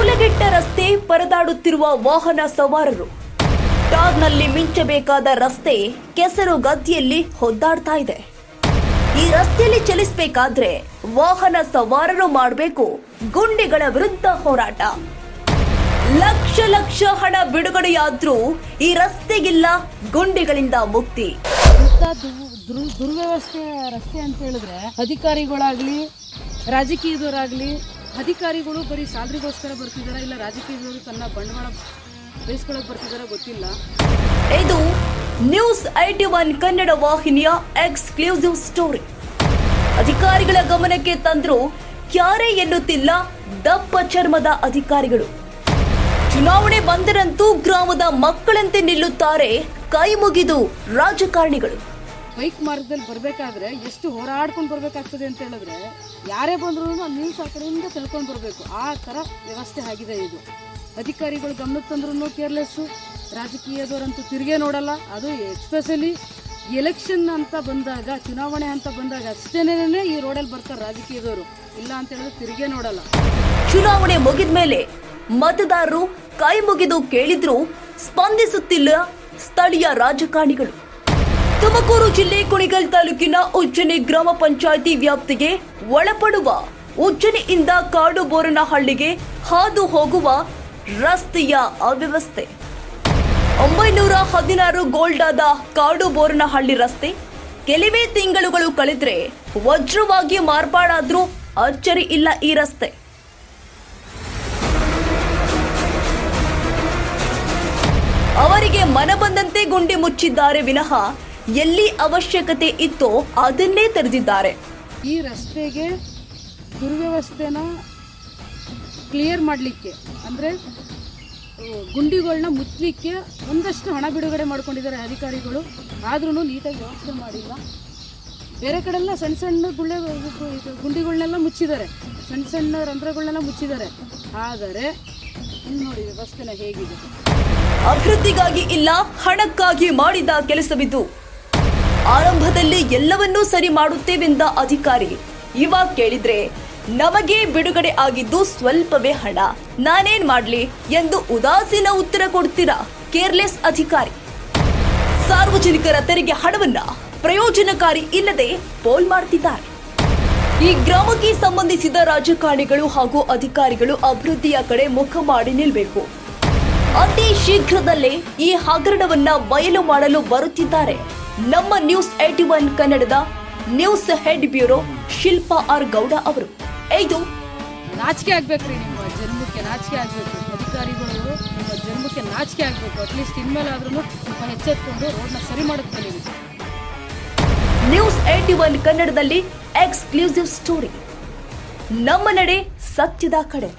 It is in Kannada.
ಕೂಲಗೆಟ್ಟ ರಸ್ತೆ ಪರದಾಡುತ್ತಿರುವ ವಾಹನ ಸವಾರರು. ಟಾರ್ನಲ್ಲಿ ಮಿಂಚಬೇಕಾದ ರಸ್ತೆ ಕೆಸರು ಗದ್ದೆಯಲ್ಲಿ ಹೊದ್ದಾಡ್ತಾ ಇದೆ. ಈ ರಸ್ತೆಯಲ್ಲಿ ಚಲಿಸಬೇಕಾದ್ರೆ ವಾಹನ ಸವಾರರು ಮಾಡಬೇಕು ಗುಂಡಿಗಳ ವಿರುದ್ಧ ಹೋರಾಟ. ಲಕ್ಷ ಲಕ್ಷ ಹಣ ಬಿಡುಗಡೆಯಾದ್ರೂ ಈ ರಸ್ತೆಗಿಲ್ಲ ಗುಂಡಿಗಳಿಂದ ಮುಕ್ತಿ. ದುರ್ವ್ಯವಸ್ಥೆ ರಸ್ತೆ ಅಂತ ಹೇಳಿದ್ರೆ ಅಧಿಕಾರಿಗಳಾಗ್ಲಿ, ರಾಜಕೀಯದವರಾಗ್ಲಿ ಅಧಿಕಾರಿಗಳು ಬರೀ ಸ್ಯಾಲ್ರಿಗೋಸ್ಕರ ಬರ್ತಿದಾರ ಇಲ್ಲ ರಾಜಕೀಯದವರು ತನ್ನ ಬಂಡವಾಳ ಬೇಯಿಸ್ಕೊಳಕ್ ಬರ್ತಿದಾರ ಗೊತ್ತಿಲ್ಲ. ಇದು ನ್ಯೂಸ್ ಐಟಿ ಒನ್ ಕನ್ನಡ ವಾಹಿನಿಯ ಎಕ್ಸ್ಕ್ಲೂಸಿವ್ ಸ್ಟೋರಿ. ಅಧಿಕಾರಿಗಳ ಗಮನಕ್ಕೆ ತಂದ್ರು ಕ್ಯಾರೆ ಎನ್ನುತ್ತಿಲ್ಲ ದಪ್ಪ ಚರ್ಮದ ಅಧಿಕಾರಿಗಳು. ಚುನಾವಣೆ ಬಂದರಂತೂ ಗ್ರಾಮದ ಮಕ್ಕಳಂತೆ ನಿಲ್ಲುತ್ತಾರೆ ಕೈ ಮುಗಿದು ರಾಜಕಾರಣಿಗಳು. ಬೈಕ್ ಮಾರ್ಗದಲ್ಲಿ ಬರಬೇಕಾದ್ರೆ ಎಷ್ಟು ಹೋರಾಡ್ಕೊಂಡು ಬರಬೇಕಾಗ್ತದೆ ಅಂತ ಹೇಳಿದ್ರೆ, ಯಾರೇ ಬಂದರೂ ನ್ಯೂಸ್ ಆ ಕಡೆಯಿಂದ ತಿಳ್ಕೊಂಡು ಬರಬೇಕು. ಆ ಥರ ವ್ಯವಸ್ಥೆ ಆಗಿದೆ ಇದು. ಅಧಿಕಾರಿಗಳು ಗಮನಕ್ಕೆ ತಂದ್ರೂ ಕೇರ್ಲೆಸ್ಸು ರಾಜಕೀಯದವರಂತೂ ತಿರುಗೇ ನೋಡಲ್ಲ. ಅದು ಎಸ್ಪೆಷಲಿ ಎಲೆಕ್ಷನ್ ಅಂತ ಬಂದಾಗ, ಚುನಾವಣೆ ಅಂತ ಬಂದಾಗ ಅಷ್ಟೇನೇ ಈ ರೋಡಲ್ಲಿ ಬರ್ತಾರೆ ರಾಜಕೀಯದವರು. ಇಲ್ಲ ಅಂತ ಹೇಳಿದ್ರೆ ತಿರುಗೇ ನೋಡಲ್ಲ. ಚುನಾವಣೆ ಮುಗಿದ ಮೇಲೆ ಮತದಾರರು ಕೈ ಮುಗಿದು ಕೇಳಿದ್ರು, ಸ್ಪಂದಿಸುತ್ತಿಲ್ಲ ಸ್ಥಳೀಯ ರಾಜಕಾರಣಿಗಳು. ತುಮಕೂರು ಜಿಲ್ಲೆ ಕುಣಿಗಲ್ ತಾಲೂಕಿನ ಉಜ್ಜನಿ ಗ್ರಾಮ ಪಂಚಾಯಿತಿ ವ್ಯಾಪ್ತಿಗೆ ಒಳಪಡುವ ಉಜ್ಜನಿಯಿಂದ ಕಾಡು ಬೋರನಹಳ್ಳಿಗೆ ಹಾದು ಹೋಗುವ ರಸ್ತೆಯ ಅವ್ಯವಸ್ಥೆ. ಒಂಬೈನೂರ ಹದಿನಾರು ಗೋಲ್ಡಾದ ಕಾಡು ಬೋರನಹಳ್ಳಿ ರಸ್ತೆ ಕೆಲವೇ ತಿಂಗಳುಗಳು ಕಳೆದ್ರೆ ವಜ್ರವಾಗಿ ಮಾರ್ಪಾಡಾದ್ರೂ ಅಚ್ಚರಿ ಇಲ್ಲ ಈ ರಸ್ತೆ. ಅವರಿಗೆ ಮನ ಬಂದಂತೆ ಗುಂಡಿ ಮುಚ್ಚಿದ್ದಾರೆ ವಿನಃ ಎಲ್ಲಿ ಅವಶ್ಯಕತೆ ಇತ್ತೋ ಅದನ್ನೇ ತೆರೆದಿದ್ದಾರೆ. ಈ ರಸ್ತೆಗೆ ದುರ್ವ್ಯವಸ್ಥೆನ ಕ್ಲಿಯರ್ ಮಾಡಲಿಕ್ಕೆ ಅಂದರೆ ಗುಂಡಿಗಳನ್ನ ಮುಚ್ಚಲಿಕ್ಕೆ ಒಂದಷ್ಟು ಹಣ ಬಿಡುಗಡೆ ಮಾಡ್ಕೊಂಡಿದ್ದಾರೆ ಅಧಿಕಾರಿಗಳು. ಆದ್ರೂ ನೀಟಾಗಿ ವ್ಯವಸ್ಥೆ ಮಾಡಿಲ್ಲ. ಬೇರೆ ಕಡೆಲ್ಲ ಸಣ್ಣ ಸಣ್ಣ ಗುಳ್ಳೆ ಗುಂಡಿಗಳನ್ನೆಲ್ಲ ಮುಚ್ಚಿದ್ದಾರೆ. ಸಣ್ಣ ಸಣ್ಣ ರಂಧ್ರಗಳನ್ನೆಲ್ಲ ಮುಚ್ಚಿದ್ದಾರೆ. ಆದರೆ ಇಲ್ಲಿ ನೋಡಿ ವ್ಯವಸ್ಥೆನ ಹೇಗಿದೆ. ಅಭಿವೃದ್ಧಿಗಾಗಿ ಇಲ್ಲ ಹಣಕ್ಕಾಗಿ ಮಾಡಿದ ಕೆಲಸವಿದು. ಆರಂಭದಲ್ಲಿ ಎಲ್ಲವನ್ನೂ ಸರಿ ಮಾಡುತ್ತೇವೆಂದ ಅಧಿಕಾರಿ. ಇವಾಗ ಕೇಳಿದ್ರೆ, ನಮಗೆ ಬಿಡುಗಡೆ ಆಗಿದ್ದು ಸ್ವಲ್ಪವೇ ಹಣ. ನಾನೇನ್ ಮಾಡ್ಲಿ? ಎಂದು ಉದಾಸೀನ ಉತ್ತರ ಕೊಡ್ತೀರಾ? ಕೇರ್ಲೆಸ್ ಅಧಿಕಾರಿ. ಸಾರ್ವಜನಿಕರ ತೆರಿಗೆ ಹಣವನ್ನ ಪ್ರಯೋಜನಕಾರಿ ಇಲ್ಲದೆ ಪೋಲ್ ಮಾಡ್ತಿದ್ದಾರೆ. ಈ ಗ್ರಾಮಕ್ಕೆ ಸಂಬಂಧಿಸಿದ ರಾಜಕಾರಣಿಗಳು ಹಾಗೂ ಅಧಿಕಾರಿಗಳು ಅಭಿವೃದ್ಧಿಯ ಕಡೆ ಮುಖ ಮಾಡಿ ನಿಲ್ಬೇಕು. ಅತಿ ಶೀಘ್ರದಲ್ಲೇ ಈ ಹಗರಣವನ್ನ ಬಯಲು ಮಾಡಲು ಬರುತ್ತಿದ್ದಾರೆ. ನಮ್ಮ ನ್ಯೂಸ್ ಏಟಿ ಒನ್ ಕನ್ನಡದ news head bureau Shilpa R Gowda ಅವರು. ಇದು ನಾಚಿಕೆ ಆಗ್ಬೇಕ್ರಿ ನಿಮ್ಮ ಜನ್ಮಕ್ಕೆ ನಾಚಿಕೆ ಆಗ್ಬೇಕು. ಅಧಿಕಾರಿಗಳು ನಿಮ್ಮ ಜನ್ಮಕ್ಕೆ ನಾಚಿಕೆ ಆಗ್ಬೇಕು. ಅಟ್ಲೀಸ್ಟ್ ಇನ್ಮೇಲೆ ಆದ್ರೂ ಸ್ವಲ್ಪ ಎಚ್ಚೆತ್ಕೊಂಡು ರೋಡ್ನ ಸರಿ ಮಾಡುತ್ತೆ ನೀವು ನ್ಯೂಸ್ ಏಟಿ ಒನ್ ಕನ್ನಡದಲ್ಲಿ ಎಕ್ಸ್ಕ್ಲೂಸಿವ್ ಸ್ಟೋರಿ. ನಮ್ಮ ನಡೆ ಸತ್ಯದ ಕಡೆ.